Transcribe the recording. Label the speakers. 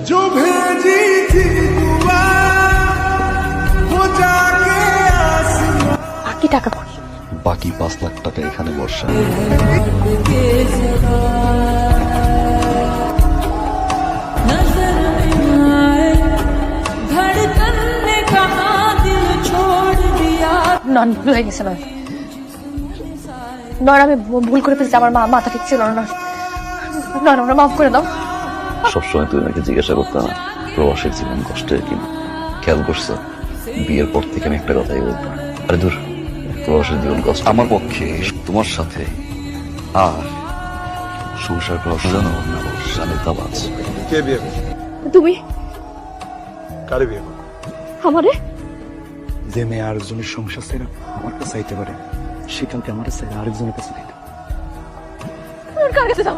Speaker 1: जो भेजी थी दुआ वो जाके आसमां
Speaker 2: বাকি টাকা কই
Speaker 3: বাকি পাঁচ লাখ টাকা এখানে বর্ষা
Speaker 4: नजर में आए धड़कन ने कहा दिल छोड़ दिया
Speaker 2: নন ভুল হয়ে গেছে নয় নয় আমি ভু- ভুল করে ফেলছি আমার মা মাথা ঠিক ছিল না নয় আমরা মাফ করে দাও
Speaker 3: সবসময় তুমি আমাকে জিজ্ঞাসা করতে না প্রবাসের জীবন কষ্টের কিনা। খেয়াল করছ? বিয়ের পর থেকে আমি একটা কথাই বলতো আরে দূর প্রবাসের জীবন কষ্ট। আমার পক্ষে তোমার সাথে আর সংসার করা
Speaker 1: কে বিয়ে
Speaker 2: তুমি?
Speaker 1: কারে বিয়ে
Speaker 2: আমারে?
Speaker 5: যে মেয়ে আরেকজনের সংসার ছেড়ে আমার কাছে চাইতে পারে সে কালকে আমার আরেকজনের কাছে যাইতে
Speaker 2: কার কাছে যাব?